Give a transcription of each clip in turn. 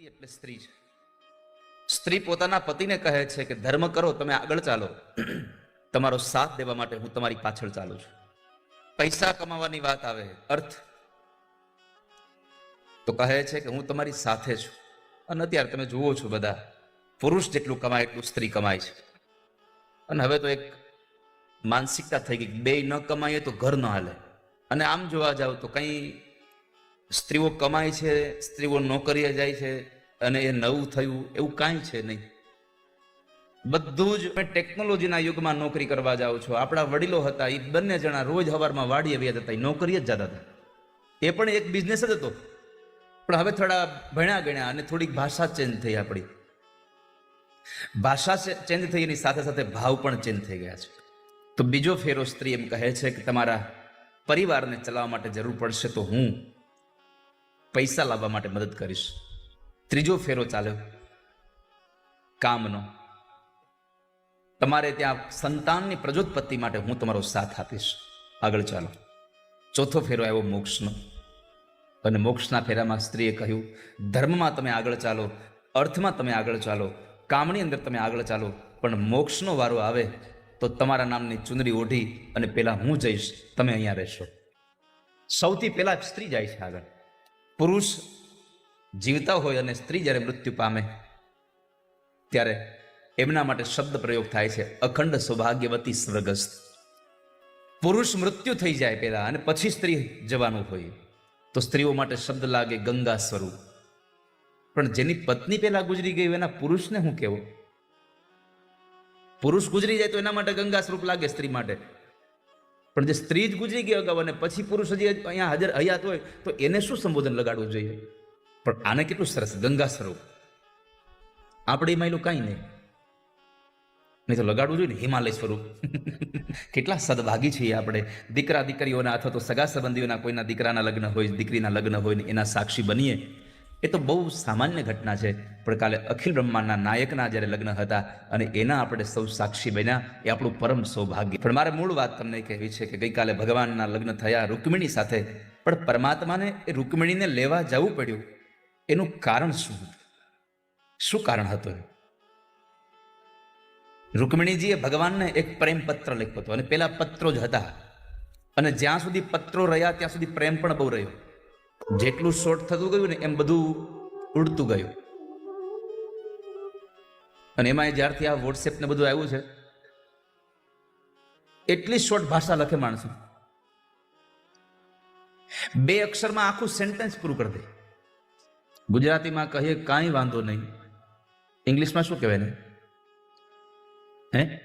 પતિ એટલે સ્ત્રી છે. સ્ત્રી પોતાના પતિને કહે છે કે ધર્મ કરો, તમે આગળ ચાલો. તમારો સાથ દેવા માટે હું તમારી પાછળ ચાલું છું. પૈસા કમાવાની વાત આવે, અર્થ? તો કહે છે કે હું તમારી સાથે છું. અને અત્યારે તમે જુઓ છો બધા, પુરુષ જેટલું કમાય એટલું સ્ત્રી કમાય છે. અને હવે તો એક માનસિકતા થઈ ગઈ બે ન કમાઈએ તો ઘર ન હાલે. અને આમ જોવા જાવ તો કંઈ સ્ત્રીઓ કમાય છે, સ્ત્રીઓ નોકરીએ જાય છે અને એ નવું થયું એવું કાંઈ છે નહીં. બધું જ મેં ટેકનોલોજીના યુગમાં નોકરી કરવા જાઓ છો. આપણા વડીલો હતા એ બંને જણા રોજ હવારમાં વાડીએ આવ્યા હતા એ નોકરીએ જ જતા હતા. એ પણ એક બિઝનેસ જ હતો. પણ હવે થોડા ભણ્યા ગણ્યા અને થોડીક ભાષા ચેન્જ થઈ આપણી. ભાષા ચેન્જ થઈ એની સાથે સાથે ભાવ પણ ચેન્જ થઈ ગયા છે. તો બીજો ફેરો સ્ત્રી એમ કહે છે કે તમારા પરિવારને ચલાવવા માટે જરૂર પડશે તો હું પૈસા લાવવા માટે મદદ કરીશ. ત્રીજો ફેરો ચાલ્યો. કામનો. તમારે ત્યાં સંતાનની પ્રજોત્પત્તિ માટે હું તમારો સાથ આપીશ. આગળ ચાલો. ચોથો ફેરો આવ્યો મોક્ષનો. અને મોક્ષના ફેરામાં સ્ત્રીએ કહ્યું, ધર્મમાં તમે આગળ ચાલો, અર્થમાં તમે આગળ ચાલો, કામની અંદર તમે આગળ ચાલો, પણ મોક્ષનો વારો આવે તો તમારા નામની ચુંદડી ઓઢી અને પેલા હું જઈશ, તમે અહીંયા રહેશો. સૌથી પહેલા સ્ત્રી જાય છે આગળ. પુરુષ જીવતા હોય અને સ્ત્રી જ્યારે મૃત્યુ પામે, ત્યારે એમના માટે શબ્દ પ્રયોગ થાય છે, અખંડ સૌભાગ્યવતી સ્વર્ગસ્થ. પુરુષ મૃત્યુ થઈ જાય પહેલા અને પછી સ્ત્રી જવાનું હોય, તો સ્ત્રીઓ માટે શબ્દ લાગે ગંગા સ્વરૂપ. પણ જેની પત્ની પહેલા ગુજરી ગઈ એના પુરુષને હું કેવો? પુરુષ ગુજરી જાય તો એના માટે ગંગા સ્વરૂપ લાગે સ્ત્રી માટે. પણ જે સ્ત્રી જ ગુજરી ગઈ અગાઉ અને પછી પુરુષ હજી અહીંયા હાજર હયાત હોય, તો એને શું સંબોધન લગાડવું જોઈએ? પણ આને કેટલું સરસ ગંગા સ્વરૂપ. આપણે એમાં કાંઈ નહીં. નહીં તો લગાડવું જોઈએ ને, હિમાલય સ્વરૂપ. કેટલા સદભાગી છીએ આપણે. દીકરા દીકરીઓના અથવા તો સગા સંબંધીઓના કોઈના દીકરાના લગ્ન હોય, દીકરીના લગ્ન હોય ને એના સાક્ષી બનીએ. એ તો બહુ સામાન્ય ઘટના છે. પણ કાલે અખિલ બ્રહ્માંડના નાયકના જ્યારે લગ્ન હતા અને એના આપણે સૌ સાક્ષી બન્યા, એ આપણું પરમ સૌભાગ્ય. પણ મારે મૂળ વાત તમને કહેવી છે કે ગઈકાલે ભગવાનના લગ્ન થયા રૂકમિણી સાથે. પણ પરમાત્માને એ રૂકમિણીને લેવા જવું પડ્યું. એનું કારણ શું શું કારણ હતું? રૂકમિણીજીએ ભગવાનને એક પ્રેમ પત્ર લખ્યો હતો અને પેલા પત્રો જ હતા. અને જ્યાં સુધી પત્રો રહ્યા, ત્યાં સુધી પ્રેમ પણ બહુ રહ્યો. જેટલું શોર્ટ થતું ગયું ને એમ બધું ઉડતું ગયું. અને એમાં જ્યારથી આ વોટ્સએપ ને બધું આવ્યું છે એટલી શોર્ટ ભાષા લખે માણસો. બે અક્ષરમાં આખું સેન્ટેન્સ પૂરું કરી દે. ગુજરાતીમાં કહીએ કાંઈ વાંધો નહીં. ઇંગ્લિશમાં શું કહેવાય ને હે?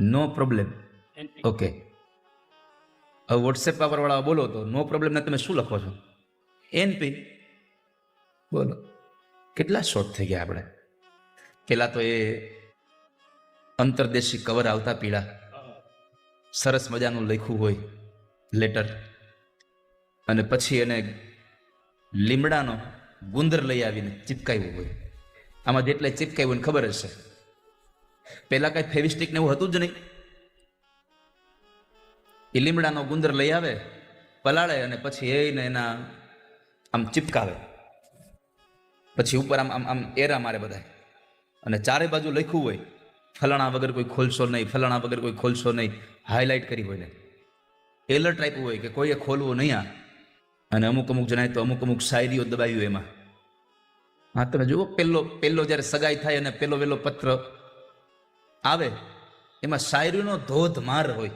નો પ્રોબ્લેમ ઓકે વોટ્સએપ વાપરવાળા બોલો તો નો પ્રોબ્લેમ તમે શું લખો છો? એનપી બોલો. કેટલા શોર્ટ થઈ ગયા આપણે? પેલા તો એ અંતરદેશી કવર આવતા પીળા. સરસ મજાનું લખ્યું હોય લેટર અને પછી એને લીમડાનો ગુંદર લઈ આવીને ચિપકાવ્યું હોય. આમાં જેટલે ચિપકાવ્યું ખબર હશે પેલા કઈ ફેવિસ્ટિક ને એવું હતું જ નહીં. એ લીમડાનો ગુંદર લઈ આવે, પલાળે અને પછી એને એના આમ ચિપકાવે. પછી ઉપર આમ આમ આમ એરા મારે બધા અને ચારે બાજુ લખ્યું હોય, ફલાણા વગર કોઈ ખોલશો નહીં, ફલાણા વગર કોઈ ખોલશો નહીં હાઇલાઇટ કરી હોય ને. એલર્ટ આપ્યું હોય કે કોઈએ ખોલવું નહીં આ. અને અમુક અમુક જણાય તો અમુક અમુક શાયરીઓ દબાવ્યું એમાં. હા, તમે જુઓ પહેલો પહેલો જ્યારે સગાઈ થાય અને પેલો વહેલો પત્ર આવે, એમાં શાયરીનો ધોધમાર હોય.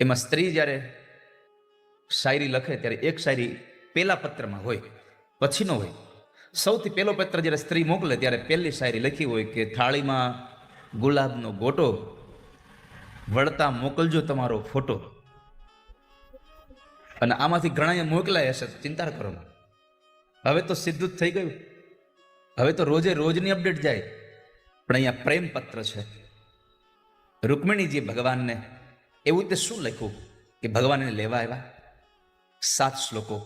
એમાં સ્ત્રી જ્યારે શાયરી લખે ત્યારે એક શાયરી પહેલા પત્રમાં હોય, પછીનો હોય. સૌથી પહેલો પત્ર જ્યારે સ્ત્રી મોકલે ત્યારે પહેલી શાયરી લખી હોય કે થાળીમાં ગુલાબનો ગોટો, વળતા મોકલજો તમારો ફોટો. અને આમાંથી ઘણા મોકલાય હશે ચિંતા કરો હવે તો સીધું જ થઈ ગયું. હવે તો રોજે રોજની અપડેટ જાય. પણ અહીંયા પ્રેમ પત્ર છે. રૂકમિણીજી ભગવાનને એવું તે શું લખ્યું કે ભગવાનને લેવા આવ્યા? સાત શ્લોકો.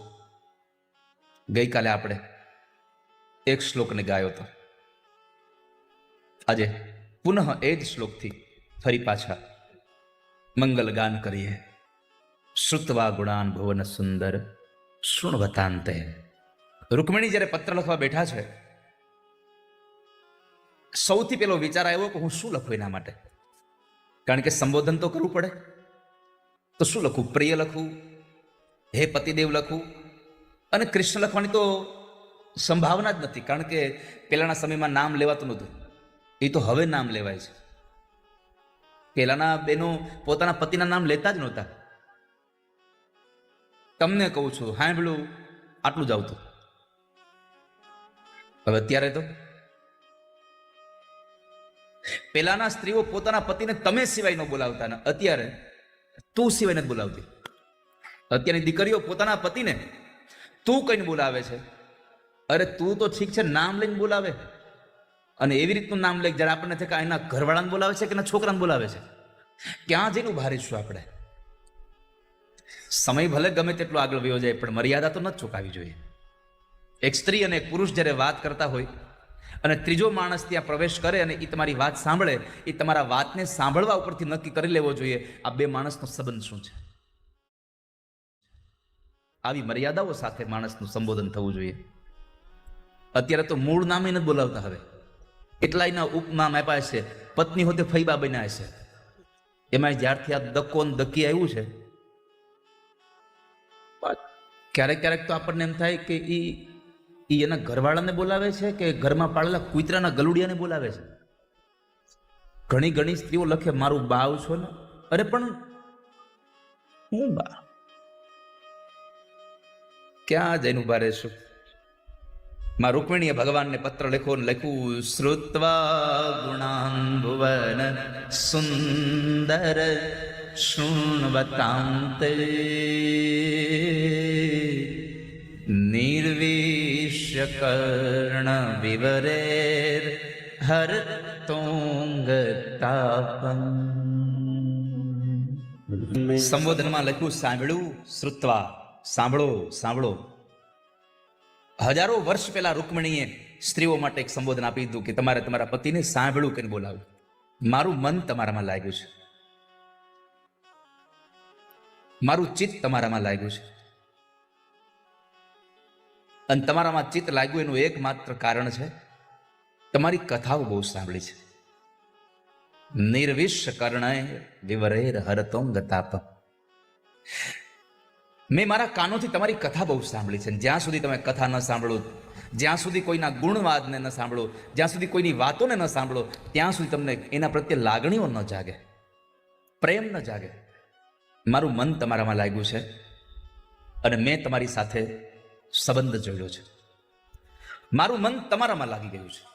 ગઈકાલે આપણે એક શ્લોકને ગાયો હતો આજે પુનઃ એ જ શ્લોકથી ફરી પાછા મંગલ ગાન કરીએ. શ્રુતવા ગુણાન ભુવન સુંદર શૃણવતાંતે. રૂકમણી જ્યારે પત્ર લખવા બેઠા છે, સૌથી પેલો વિચાર આવ્યો કે હું શું લખું એના માટે? કારણ કે સંબોધન તો કરવું પડે. તો શું લખું પ્રિય લખું હે પતિદેવ લખું અને કૃષ્ણ લખવાની તો સંભાવના જ નથી, કારણ કે પહેલાંના સમયમાં નામ લેવાતું નહોતું. એ તો હવે નામ લેવાય છે. પહેલાંના બેનો પોતાના પતિના નામ લેતા જ નહોતા. તમને કહું છું સાંભળું આટલું જ આવતું. હવે અત્યારે તો પેલાના સ્ત્રીઓ પોતાના પતિને તમે સિવાય ન બોલાવતા ને અત્યારે તું સિવાય નથી બોલાવતી. અત્યારની દીકરીઓ પોતાના પતિને તું કહીને બોલાવે છે. અરે તું તો ઠીક છે, નામ લઈને બોલાવે. અને એવી રીતનું નામ લઈ જ્યારે આપણને થાય કે એના ઘરવાળાને બોલાવે છે કે એના છોકરાને બોલાવે છે? ક્યાં જઈને ઊભા આપણે? સમય ભલે ગમે તેટલો આગળ વયો જાય, પણ મર્યાદા તો ન ચૂકાવી જોઈએ. એક સ્ત્રી અને એક પુરુષ જ્યારે વાત કરતા હોય અને ત્રીજો માણસ ત્યાં પ્રવેશ કરે અને એ તમારી વાત સાંભળે એ તમારા વાતને સાંભળવા ઉપરથી નક્કી કરી લેવો જોઈએ, આ બે માણસનો સંબંધ શું છે? આવી મર્યાદાઓ સાથે માણસનું સંબોધન થવું જોઈએ. અત્યારે તો મૂળ નામે નથી બોલાવતા હવે. એટલાયના ઉપનામ આપ્યા છે, પત્ની હોતે ફૈબા બન્યા છે. એમાં જ્યારથી આ દક્કો દક્કી દકી આવ્યું છે. ક્યારેક ક્યારેક તો આપણને એમ થાય કે ઈ ઈ એના ઘરવાળાને બોલાવે છે કે ઘરમાં પાળેલા કૂતરાના ગલુડિયાને બોલાવે છે? ઘણી ઘણી સ્ત્રીઓ લખે, મારું બાવ છો ને? અરે પણ હું બા ક્યાં જઈને ઊભા રહેશું? માં રૂકમિણીએ ભગવાનને પત્ર લખ્યો ને લખ્યું, શ્રુત્વા ગુણાન ભુવન સુંદર શૃણવતાંતે. નિર્વિશ્ય કર્ણ વિવરેર હર તોંગ સંબોધનમાં લખ્યું સાંભળ્યું શ્રુત્વા સાંભળો સાંભળો હજારો વર્ષ પહેલા રૂકમણીએ સ્ત્રીઓ માટે એક સંબોધન આપી દીધું કે તમારે તમારા પતિને સાંભળ્યું કે બોલાવ્યું મારું મન તમારામાં લાગ્યું છે. મારું ચિત્ત તમારામાં લાગ્યું છે. અને તમારામાં ચિત્ત લાગ્યું એનું એકમાત્ર કારણ છે, તમારી કથાઓ બહુ સાંભળી છે. નિર્વિશ કર્ણય વિવરેર હરતોંગ તાપ મેં મારા કાનોથી તમારી કથા બહુ સાંભળી છે જ્યાં સુધી તમે કથા ન સાંભળો, જ્યાં સુધી કોઈના ગુણવાદને ન સાંભળો, જ્યાં સુધી કોઈની વાતોને ન સાંભળો, ત્યાં સુધી તમને એના પ્રત્યે લાગણીઓ ન જાગે, પ્રેમ ન જાગે. મારું મન તમારામાં લાગ્યું છે અને મેં તમારી સાથે સંબંધ જોડ્યો છે. મારું મન તમારામાં લાગી ગયું છે.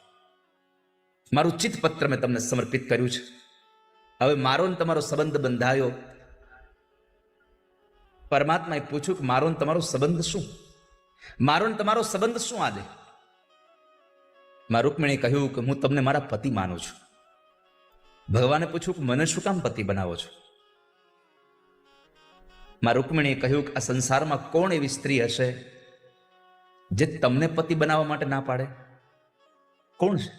મારું ચિત્તપત્ર મેં તમને સમર્પિત કર્યું છે. હવે મારો ને તમારો સંબંધ બંધાયો. પરમાત્માએ પૂછ્યું કે મારો ને તમારો સંબંધ શું? મારો ને તમારો સંબંધ શું આજે? માં રૂકમણીએ કહ્યું કે હું તમને મારા પતિ માનું છું. ભગવાને પૂછ્યું કે મને શું કામ પતિ બનાવો છો? માં રૂકમણીએ કહ્યું કે આ સંસારમાં કોણ એવી સ્ત્રી હશે જે તમને પતિ બનાવવા માટે ના પાડે? કોણ છે?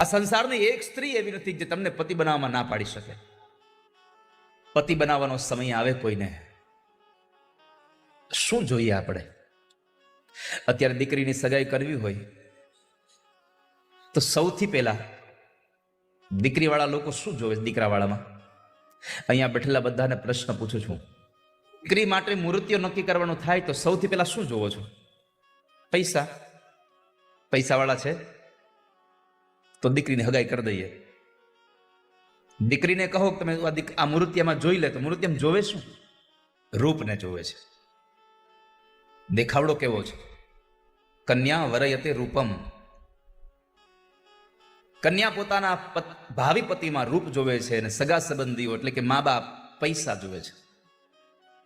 આ સંસારની એક સ્ત્રી એવી નથી જે તમને પતિ બનાવવામાં ના પાડી શકે. પતિ બનાવવાનો સમય આવે કોઈને? શું જોઈએ આપણે? અત્યારે દીકરીની સગાઈ કરવી હોય, તો સૌથી પહેલા દીકરીવાળા લોકો શું જોવે દીકરાવાળામાં? અહીંયા બેઠેલા બધાને પ્રશ્ન પૂછું છું. દીકરી માટે મૂર્તિઓ નક્કી કરવાનું થાય તો સૌથી પહેલા શું જોવો છો? પૈસા, પૈસાવાળા છે, તો દીકરીને હગાઈ કરી દઈએ. દીકરીને કહો તમે આ મૂર્તિયામાં જોઈ લે, તો મૃત્યમ જોવે શું? રૂપને જોવે છે. દેખાવડો કેવો છે? કન્યા વરયતે રૂપમ. કન્યા પોતાના પત- ભાવિ પતિમાં રૂપ જોવે છે અને સગા સંબંધીઓ એટલે કે મા બાપ પૈસા જોવે છે.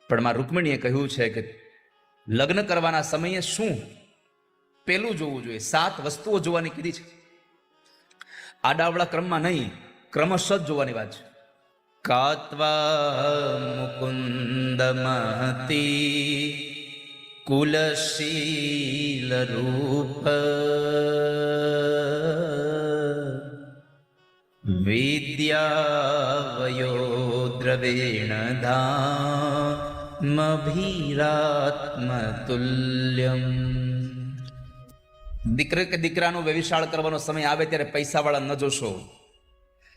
પણ માં રૂકમણીએ કહ્યું છે કે લગ્ન કરવાના સમયે શું પેલું જોવું જોઈએ. સાત વસ્તુઓ જોવાની કીધી છે. આડાવડા ક્રમમાં નહીં, ક્રમશઃ જોવાની વાત છે. કાત્વા મુકુંદ મહતી કુલશીલ રૂપ. વિદ્યાવયો દ્રવેણ ધામભીરાત્મતુલ્યમ દીકરે કે દીકરાનું વ્યવિશાળ કરવાનો સમય આવે ત્યારે પૈસાવાળા ન જોશો.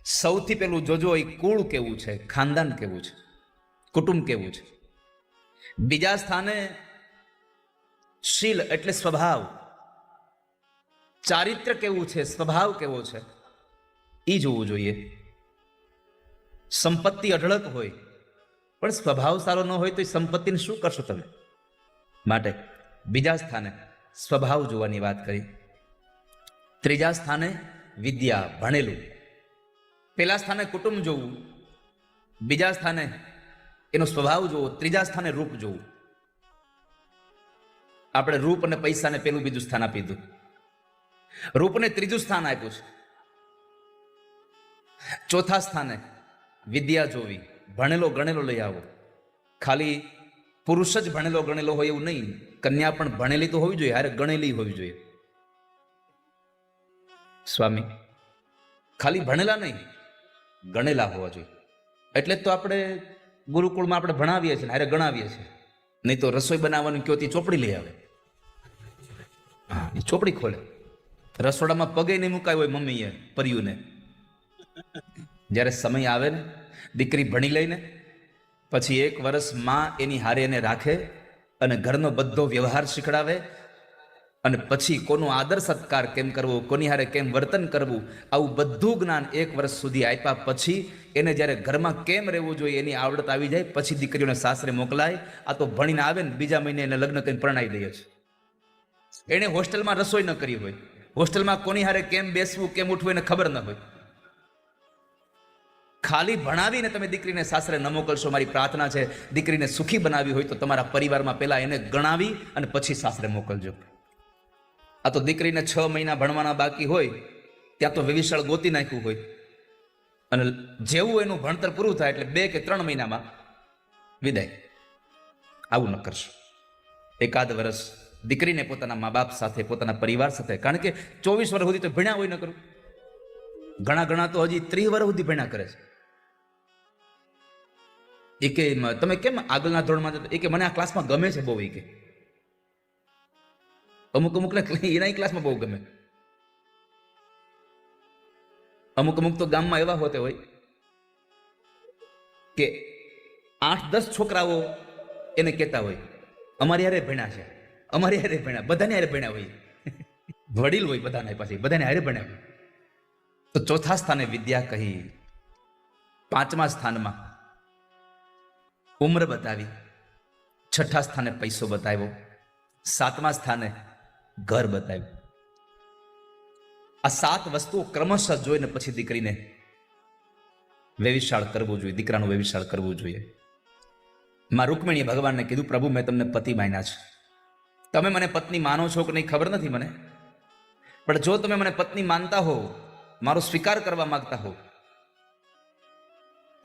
સૌથી પહેલું જોજો એ કુળ કેવું છે, ખાનદાન કેવું છે, કુટુંબ કેવું છે. બીજા સ્થાને શીલ એટલે સ્વભાવ. ચારિત્ર કેવું છે, સ્વભાવ કેવો છે એ જોવું જોઈએ. સંપત્તિ અઢળક હોય, પણ સ્વભાવ સારો ન હોય તો એ સંપત્તિને શું કરશો તમે? માટે બીજા સ્થાને સ્વભાવ જોવાની વાત કરી. ત્રીજા સ્થાને વિદ્યા ભણેલું. પહેલા સ્થાને કુટુંબ જોવું. બીજા સ્થાને એનો સ્વભાવ જોવો. ત્રીજા સ્થાને રૂપ જોવું. આપણે રૂપ અને પૈસાને પેલું બીજું સ્થાન આપી દીધું. રૂપને ત્રીજું સ્થાન આપ્યું છે. ચોથા સ્થાને વિદ્યા જોવી. ભણેલો ગણેલો લઈ આવો. ખાલી પુરુષ જ ભણેલો ગણેલો હોય એવું નહીં. કન્યા પણ ભણેલી તો હોવી જોઈએ, હારે ગણેલી હોવી જોઈએ. સ્વામી, ખાલી ભણેલા નહીં, ગણેલા હોવા જોઈએ. એટલે તો આપણે ગુરુકુળમાં આપણે ભણાવીએ છીએ હારે ગણાવીએ છીએ. નહીં તો રસોઈ બનાવવાનું કયો તે ચોપડી લઈ આવે? હા, એ ચોપડી ખોલે. રસોડામાં પગે નહીં મુકાય હોય મમ્મીએ, પરિયુને. જ્યારે સમય આવે ને, દીકરી ભણી લઈને, પછી એક વર્ષમાં એની હારે એને રાખે અને ઘરનો બધો વ્યવહાર શીખડાવે અને પછી કોનો આદર સત્કાર કેમ કરવો, કોની હારે કેમ વર્તન કરવું, આવું બધું જ્ઞાન એક વર્ષ સુધી આપ્યા પછી એને જ્યારે ઘરમાં કેમ રહેવું જોઈએ એની આવડત આવી જાય, પછી દીકરીઓને સાસરે મોકલાય, આ તો ભણીને આવે ને બીજા મહિને એને લગ્ન કરીને પરણાવી દઈએ છે એણે હોસ્ટેલમાં રસોઈ ન કરી હોય, હોસ્ટેલમાં કોની હારે કેમ બેસવું, કેમ ઉઠવું એને ખબર ન હોય. ખાલી ભણાવીને તમે દીકરીને સાસરે ન મોકલશો, મારી પ્રાર્થના છે દીકરીને સુખી બનાવી હોય તો તમારા પરિવારમાં પહેલાં એને ગણાવી અને પછી સાસરે મોકલજો. આ તો દીકરીને છ મહિના ભણવાના બાકી હોય, ત્યાં તો વિવિશાળ ગોતી નાખ્યું હોય. અને જેવું એનું ભણતર પૂરું થાય એટલે બે કે ત્રણ મહિનામાં વિદાય. આવું ન કરશો. એકાદ વર્ષ દીકરીને પોતાના મા બાપ સાથે, પોતાના પરિવાર સાથે, કારણ કે ચોવીસ વર્ષ સુધી તો ભણ્યા હોય ન કરું. ઘણા ઘણા તો હજી ત્રીસ વર્ષ સુધી ભણ્યા કરે છે. એ કે તમે કેમ આગળના ધોરણમાં એ કે મને આ ક્લાસમાં ગમે છે બહુ એ કે. અમુક અમુક ને એના ક્લાસમાં બહુ ગમે. અમુક અમુક તો ગામમાં એવા હોતે હોય કે આઠ દસ છોકરાઓ એને કહેતા હોય, અમારી હારે ભણ્યા છે, અમારી હારે ભણ્યા, બધાને હારે ભણ્યા હોય. વડીલ હોય બધાને પાછી, બધાને હારે ભણ્યા હોય. તો ચોથા સ્થાને વિદ્યા કહી, પાંચમા સ્થાનમાં ઉમ્ર બતાવી, છઠ્ઠા સ્થાને પૈસો બતાવ્યો, સાતમા સ્થાને ઘર બતાવ્યું. આ સાત વસ્તુઓ ક્રમશઃ જોઈને પછી દીકરીને વેવિશાળ કરવું જોઈએ, દીકરાનું વેવિશાળ કરવું જોઈએ. માં રૂકમિણીએ ભગવાનને કીધું, પ્રભુ, મેં તમને પતિ માન્યા છે. તમે મને પત્ની માનો છો કે નહીં ખબર નથી મને. પણ જો તમે મને પત્ની માનતા હો, મારો સ્વીકાર કરવા માંગતા હો,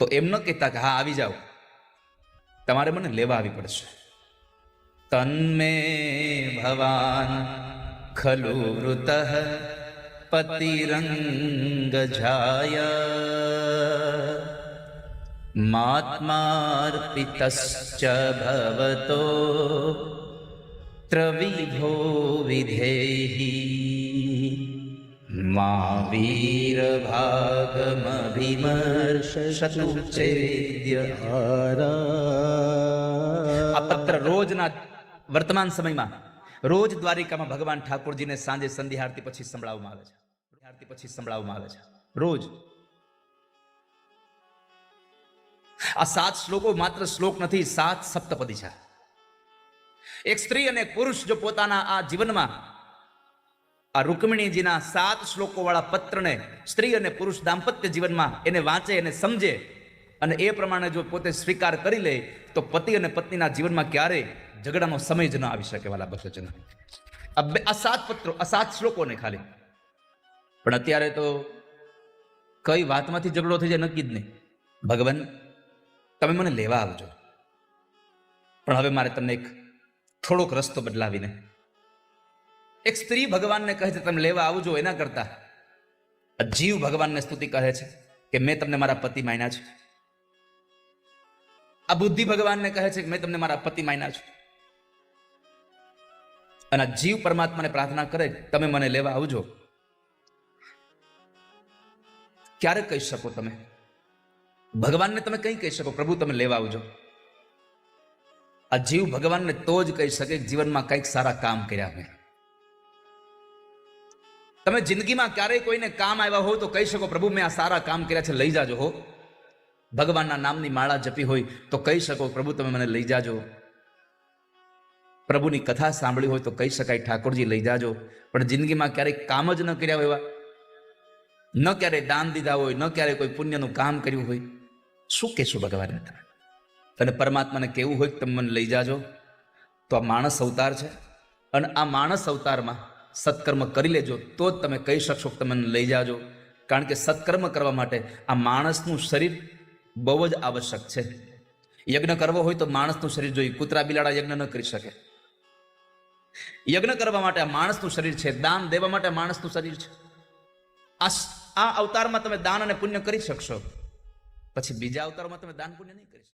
તો એમ ન કહેતા કે હા, આવી જાઓ. તમારે મને લેવા આવી પડશે. તન્મે ભવાન ખલુ વૃત પતિરંગ જાયા માત્માર્પિતશ્ચ ભવતો ત્રવિભો વિધેહી. આ પત્ર રોજના વર્તમાન સમયમાં રોજ દ્વારિકામાં ભગવાન ઠાકોરજીને સાંજે સંધ્યા પછી સંભળાવવામાં આવે છે. આરતી પછી સંભળાવવામાં આવે છે. રોજ. આ સાત શ્લોકો માત્ર શ્લોક નથી, સાત સપ્તપદી છે. એક સ્ત્રી અને પુરુષ જો પોતાના આ જીવનમાં આ રૂકમિણીજીના સાત શ્લોકો વાળા પત્રને સ્ત્રી અને પુરુષ દાંપત્ય જીવનમાં એને વાંચે એને સમજે. અને એ પ્રમાણે જો પોતે સ્વીકાર કરી લે, તો પતિ અને પત્નીના જીવનમાં ક્યારેય ઝઘડાનો સમય જ ન આવી શકે, વાલા ભક્તજન. આ સાત પત્રો, આ સાત શ્લોકોને ખાલી. પણ અત્યારે તો કઈ વાતમાંથી ઝઘડો થઈ જાય નક્કી જ નહીં. ભગવાન, તમે મને લેવા આવજો. પણ હવે મારે તમને એક થોડોક રસ્તો બદલાવીને એક સ્ત્રી ભગવાનને કહે છે, તમે લેવા આવજો એના કરતા. જીવ ભગવાનને સ્તુતિ કહે છે કે, મેં તમને મારા પતિ માન્યા છે. આ બુદ્ધિ ભગવાનને કહે છે કે, મેં તમને મારા પતિ માન્યા છું. અને જીવ પરમાત્માને પ્રાર્થના કરે, તમે મને લેવા આવજો. ક્યારે કહી શકો તમે? ભગવાનને તમે કઈ કહી શકો? પ્રભુ, તમે લેવા આવજો. આ જીવ ભગવાનને તો જ કહી શકે જીવનમાં કંઈક સારા કામ કર્યા મેં. તમે જિંદગીમાં ક્યારેય કોઈને કામ આવ્યા હો તો કહી શકો, પ્રભુ, મેં આ સારા કામ કર્યા છે, લઈ જાજો હો. ભગવાનના નામની માળા જપી હોય તો કહી શકો, પ્રભુ, તમે મને લઈ જાજો. પ્રભુની કથા સાંભળી હોય તો કહી શકાય, ઠાકોરજી, લઈ જાજો. પણ જિંદગીમાં ક્યારેય કામ જ ન કર્યા હોય ન ક્યારેય દાન દીધા હોય, ન ક્યારેય કોઈ પુણ્યનું કામ કર્યું હોય. શું કહેશું ભગવાનને અને પરમાત્માને કેવું હોય કે, તમે મને લઈ જાજો. તો આ માણસ અવતાર છે. અને આ માણસ અવતારમાં સત્કર્મ કરી લેજો, તો જ તમે કહી શકશો કે તમે લઈ જાજો. કારણ કે સત્કર્મ કરવા માટે આ માણસનું શરીર બહુ જ આવશ્યક છે. યજ્ઞ કરવો હોય તો માણસનું શરીર જોઈએ કૂતરા બિલાડા યજ્ઞ ન કરી શકે. યજ્ઞ કરવા માટે આ માણસનું શરીર છે, દાન દેવા માટે માણસનું શરીર છે. આ આ અવતારમાં તમે દાન અને પુણ્ય કરી શકશો. પછી બીજા અવતારમાં તમે દાન પુણ્ય નહીં કરી શકો.